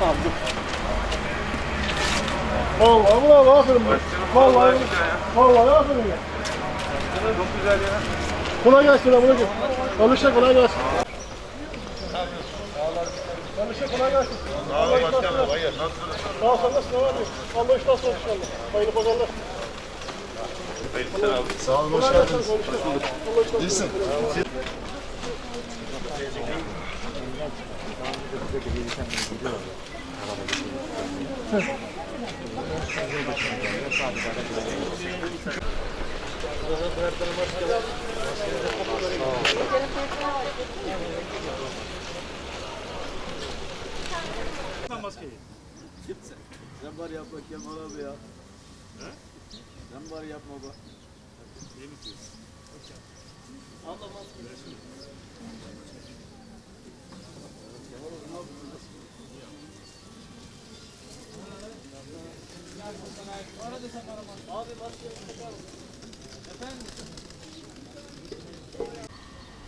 Tamam dur. Vallahi bravo aferin. Vallahi vallahi aferin ya. Çok güzel ya. Kolay gelsin gel. Alışa kolay gelsin. Alışa kolay gelsin. Sağ olun başkanım. Hayır. Nasılsınız? Sağ ol sen nasılsın abi? Allah iştah olsun inşallah. Hayırlı pazarlar. Hayırlı abi. Sağ olun, hoş Kolay geldiniz. gelsin. Allah iştah olsun. İyisin. Sen bari yapma Kemal abi ya. Sen bari yapma bak.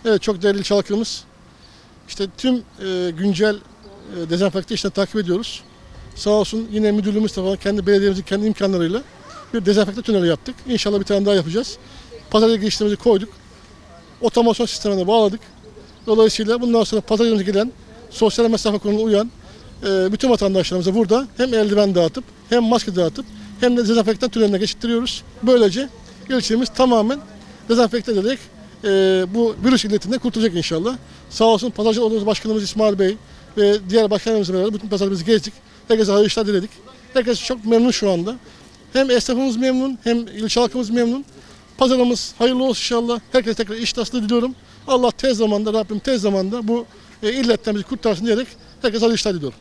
Evet çok değerli çalkımız. İşte tüm e, güncel e, dezenfekte işlerini takip ediyoruz. Sağ olsun yine müdürlüğümüz tarafından kendi belediyemizin kendi imkanlarıyla bir dezenfekte tüneli yaptık. İnşallah bir tane daha yapacağız. Pazara girişlerimizi koyduk. Otomasyon sistemine bağladık. Dolayısıyla bundan sonra pazarımıza gelen sosyal mesafe konusuna uyan e, bütün vatandaşlarımıza burada hem eldiven dağıtıp hem maske dağıtıp hem de dezenfektan tüneline geçittiriyoruz. Böylece ilçemiz tamamen dezenfekte ederek e, bu virüs illetinden kurtulacak inşallah. Sağ olsun Pazarcı Odamız Başkanımız İsmail Bey ve diğer başkanlarımızla beraber bütün pazarımızı gezdik. Herkese hayırlı işler diledik. Herkes çok memnun şu anda. Hem esnafımız memnun hem ilçe halkımız memnun. Pazarımız hayırlı olsun inşallah. Herkese tekrar iştahlı diliyorum. Allah tez zamanda, Rabbim tez zamanda bu e, illetten bizi kurtarsın diyerek herkese hayırlı işler diliyorum.